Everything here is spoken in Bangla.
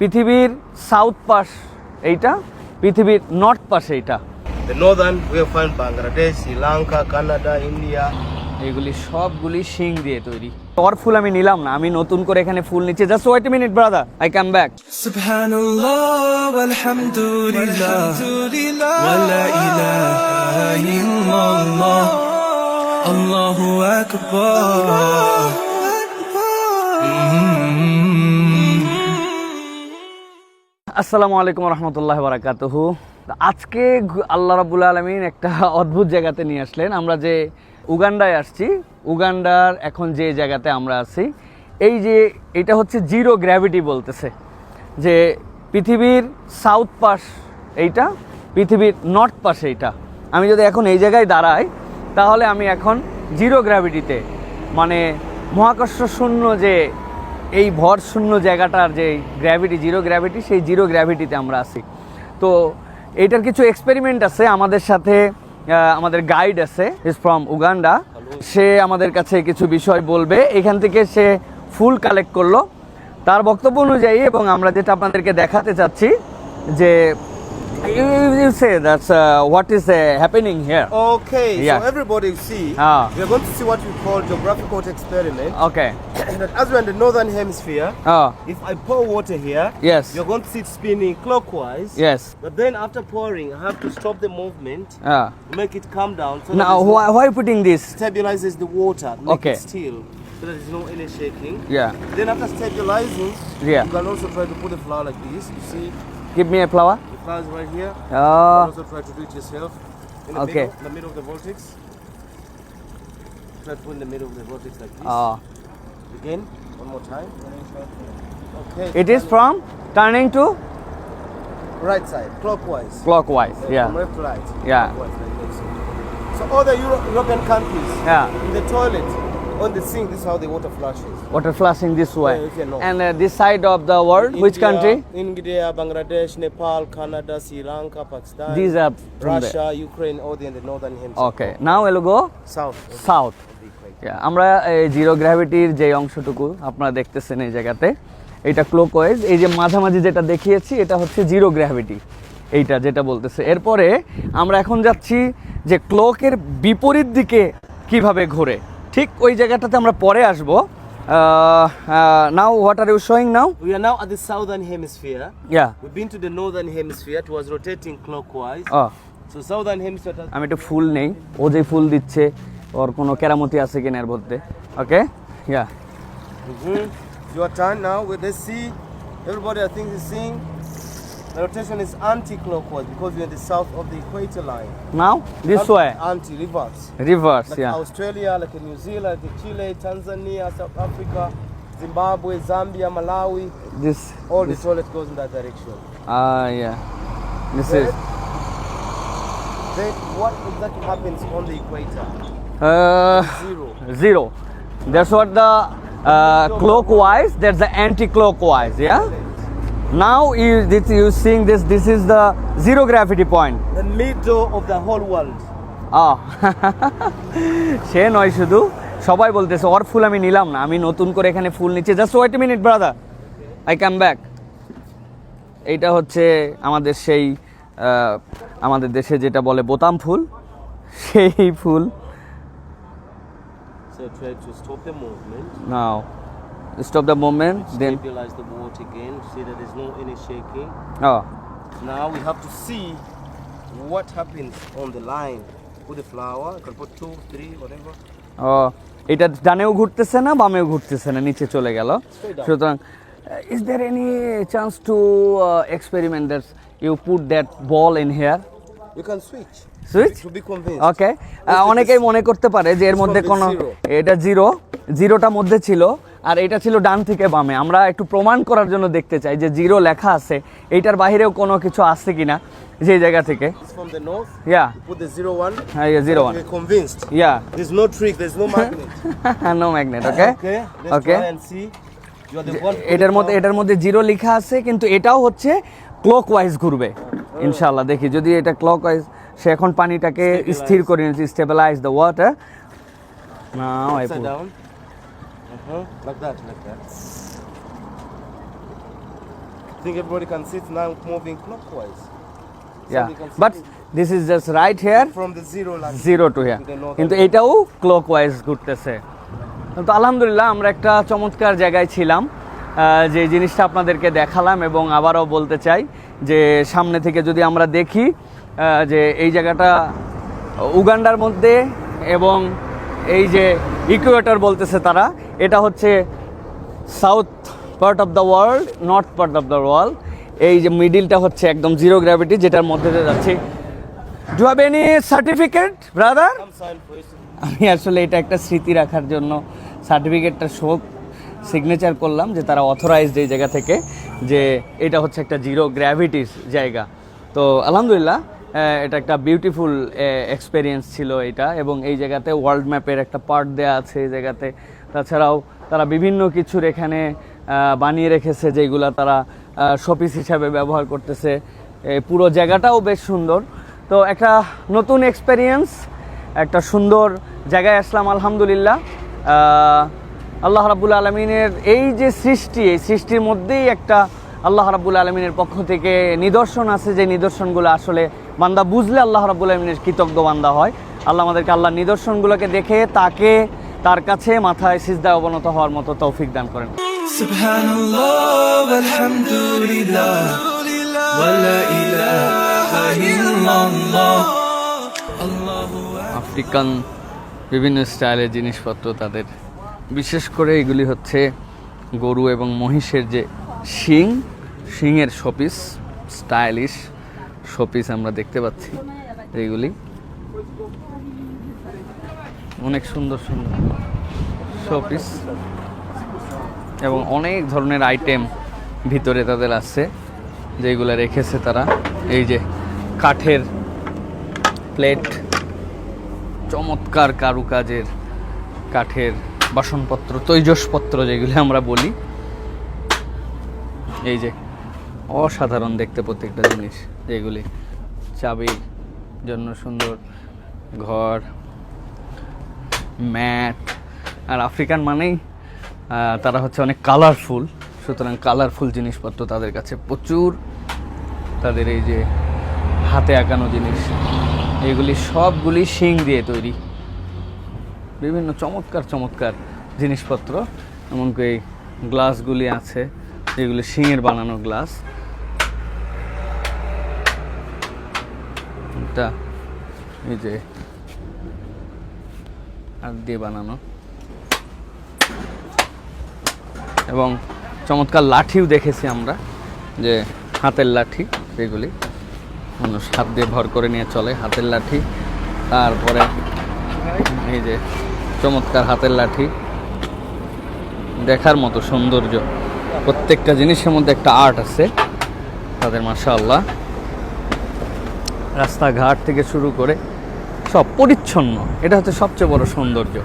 পৃথিবীর সাউথ পাশ এইটা পৃথিবীর নর্থ পাশ এইটা। Northern we find Bangladesh Sri Lanka Canada India এগুলি সবগুলি শিং দিয়ে তৈরি। তোর ফুল আমি নিলাম না আমি নতুন করে এখানে ফুল নিচ্ছি। Just wait a minute brother I come back সুবহানাল্লাহ আলহামদুলিল্লাহ ইলাহা ইল্লাল্লাহ আল্লাহু আকবার আসসালামু আলাইকুম রহমতুল্লাহ বারাকাতুহু। আজকে আল্লাহ রাবুল আলমিন একটা অদ্ভুত জায়গাতে নিয়ে আসলেন। আমরা যে উগান্ডায় আসছি, উগান্ডার এখন যে জায়গাতে আমরা আছি, এই যে এটা হচ্ছে জিরো গ্র্যাভিটি বলতেছে। যে পৃথিবীর সাউথ পাশ এইটা, পৃথিবীর নর্থ পাশ এইটা। আমি যদি এখন এই জায়গায় দাঁড়াই, তাহলে আমি এখন জিরো গ্র্যাভিটিতে মানে মহাকর্ষ শূন্য যে এই ভর শূন্য জায়গাটার যে গ্র্যাভিটি জিরো গ্র্যাভিটি সেই জিরো গ্র্যাভিটিতে আমরা আসি তো এটার কিছু এক্সপেরিমেন্ট আছে আমাদের সাথে আমাদের গাইড আছে ইজ ফ্রম উগান্ডা সে আমাদের কাছে কিছু বিষয় বলবে। এখান থেকে সে ফুল কালেক্ট করল। তার বক্তব্য অনুযায়ী এবং আমরা যেটা আপনাদেরকে দেখাতে চাচ্ছি যে You, you say that's uh, what is uh, happening here. Okay, Yeah. so everybody see, Ah. we're going to see what we call geographical experiment. Okay. that as we're in the northern hemisphere, Ah. if I pour water here, Yes. you're going to see it spinning clockwise. yes. But then after pouring, I have to stop the movement, Ah. make it calm down. So now, why, why, you putting this? stabilizes the water, make Okay. it still, so there's no any shaking. Yeah. Then after stabilizing, Yeah. you can also try to put a flower like this. You see, Give me a flower. The flower is right here. Oh. Also try to do it yourself. In the okay. Middle, the middle of the vortex. Try to put in the middle of the vortex like this. Oh. Again, one more time. Okay. It is from turning to right side, clockwise. Clockwise, yeah. From left to right. Yeah. Like so. so all the Euro European countries, yeah. in the toilet, on the sink, this is how the water flushes. Water flushing this way. Yeah. And uh, this side of the world, India, which country? India, Bangladesh, Nepal, Canada, Sri Lanka, Pakistan. These are from Russia, Ukraine, all the in the northern hemisphere. Okay. Now we'll go South. the- south. আমরা এই জিরো গ্র্যাভিটির যে অংশটুকু আপনারা দেখতেছেন এই জায়গাতে এটা ক্লোকওয়াইজ এই যে মাঝামাঝি যেটা দেখিয়েছি এটা হচ্ছে জিরো গ্র্যাভিটি এইটা যেটা বলতেছে এরপরে আমরা এখন যাচ্ছি যে ক্লোকের বিপরীত দিকে কীভাবে ঘোরে ঠিক ওই জায়গাটাতে আমরা পরে আসব। Now what you showing now we are now at the southern yeah we been to the northern hemisphere was rotating clockwise O so southern hemisphere আমি একটা ফুল নেই। ও যে ফুল দিচ্ছে ওর কোনো কেরামতি আছে কিনা এর মধ্যে। Okay yeah you are turn now we they see I think is seeing The rotation is anti-clockwise because we're in the south of the equator line. Now this Anti way. Anti-reverse. Reverse, like yeah. Australia, like New Zealand, like Chile, Tanzania, South Africa, Zimbabwe, Zambia, Malawi. This all this. the toilet goes in that direction. Ah, uh, yeah. This then, is. Then what exactly happens on the equator? Uh, zero. Zero. That's what the uh, clockwise. That's the anti-clockwise. Yeah. Now you this you seeing this. This is the zero gravity point. The middle of the whole world. Ah সে নয় শুধু সবাই বলতেছে ওর ফুল আমি নিলাম না আমি নতুন করে এখানে ফুল নিচ্ছি just wait minute brother I come back এইটা হচ্ছে আমাদের সেই আমাদের দেশে যেটা বলে বোতাম ফুল সেই ফুল So try to stop the movement. Movement then Stabilize the boat again. See that there's no any shaking. ও Now we have to see what happens on the line. Put the flower. You can put two, three, whatever. ও এটা ডানেও ঘুরতেছে না বামেও ঘুরতেছে না নিচে চলে গেল. সুতরাং is there any chance to experiment that you put that ball in here You can switch. Switch To be convinced. Okay অনেকেই মনে করতে পারে যে এর মধ্যে কোনো. এটা জিরো জিরোটা মধ্যে ছিল আর এটা ছিল ডান থেকে বামে। আমরা একটু প্রমাণ করার জন্য দেখতে চাই যে জিরো লেখা আছে এইটার বাইরেও কোনো কিছু আছে কিনা যে জায়গা থেকে. Yeah zero one yeah. No magnet okay এটার মধ্যে এটার মধ্যে জিরো লেখা আছে কিন্তু এটাও হচ্ছে ক্লক ওয়াইজ ঘুরবে ইনশাল্লাহ দেখি যদি এটা ক্লক ওয়াইজ সে এখন পানিটাকে স্থির করে নিচ্ছে স্টেবিলাইজ দ্য ওয়াটার না Uh-huh. Like that. Like that. I think everybody can see it now moving clockwise. So Yeah, but this is just right here, from the zero to here To northern কিন্তু এটাও ক্লক ওয়াইজ ঘুরতেছে তো আলহামদুলিল্লাহ আমরা একটা চমৎকার জায়গায় ছিলাম যে জিনিসটা আপনাদেরকে দেখালাম এবং আবারও বলতে চাই যে সামনে থেকে যদি আমরা দেখি যে এই জায়গাটা উগান্ডার মধ্যে এবং এই যে ইকুয়েটর বলতেছে তারা, এটা হচ্ছে south part of the world north part of the world এই যে মিডিলটা হচ্ছে একদম জিরো গ্র্যাভিটি যেটার মধ্যে দিয়ে যাচ্ছি। Do have any certificate brother. আমি আসলে এটা একটা স্মৃতি রাখার জন্য সার্টিফিকেটটা শোক সিগনেচার করলাম যে তারা অথরাইজড এই জায়গা থেকে যে এটা হচ্ছে একটা জিরো গ্র্যাভিটিস জায়গা। তো আলহামদুলিল্লাহ এটা একটা বিউটিফুল এক্সপেরিয়েন্স ছিল এটা। এবং এই জায়গাতে ওয়ার্ল্ড ম্যাপের একটা পার্ট দেওয়া আছে এই জায়গাতে। তাছাড়াও তারা বিভিন্ন কিছুর এখানে বানিয়ে রেখেছে যেগুলা তারা শোপিস হিসাবে ব্যবহার করতেছে। পুরো জায়গাটাও বেশ সুন্দর। তো একটা নতুন এক্সপেরিয়েন্স একটা সুন্দর জায়গায় আসলাম, আলহামদুলিল্লাহ। আল্লাহ রাবুল আলমিনের এই যে সৃষ্টি, এই সৃষ্টির মধ্যেই একটা আল্লাহ রাবুল আলমিনের পক্ষ থেকে নিদর্শন আছে যে নিদর্শনগুলো আসলে বান্দা বুঝলে আল্লাহ রাবুল আলমিনের কৃতজ্ঞ বান্দা হয়। আল্লাহ আমাদেরকে আল্লাহ নিদর্শনগুলোকে দেখে তাকে তার কাছে মাথায় সিজদায় অবনত হওয়ার মতো তৌফিক দান করেন। আফ্রিকান বিভিন্ন স্টাইলের জিনিসপত্র তাদের। বিশেষ করে এগুলি হচ্ছে গরু এবং মহিষের যে শিং শিংয়ের শোপিস, স্টাইলিশ শোপিস আমরা দেখতে পাচ্ছি এইগুলি অনেক সুন্দর সুন্দর শোপিস এবং অনেক ধরনের আইটেম ভিতরে তাদের আছে, যেগুলো রেখেছে তারা। এই যে কাঠের প্লেট, চমৎকার কারুকাজের কাঠের বাসনপত্র, তৈজসপত্র যেগুলি আমরা বলি। এই যে, অসাধারণ দেখতে প্রত্যেকটা জিনিস, যেগুলি চাবির জন্য সুন্দর ঘর, ম্যাট, আর আফ্রিকান মানেই তারা হচ্ছে অনেক কালারফুল সুতরাং কালারফুল জিনিসপত্র তাদের কাছে প্রচুর। তাদের এই যে হাতে আঁকানো জিনিস, এগুলি সবগুলি শিং দিয়ে তৈরি। বিভিন্ন চমৎকার চমৎকার জিনিসপত্র, এমনকি গ্লাসগুলি আছে। যেগুলি শিঙের বানানো গ্লাস। এটা এই যে হাত দিয়ে বানানো। এবং চমৎকার লাঠিও দেখেছি আমরা, যে হাতের লাঠি এগুলি মানুষ হাত দিয়ে ভর করে নিয়ে চলে হাতের লাঠি। তারপরে এই যে চমৎকার হাতের লাঠি। দেখার মতো সৌন্দর্য। প্রত্যেকটা জিনিসের মধ্যে একটা আর্ট আছে। তাদের মাসা আল্লাহ রাস্তাঘাট থেকে শুরু করে সব পরিচ্ছন্ন। এটা হচ্ছে সবচেয়ে বড় সৌন্দর্য।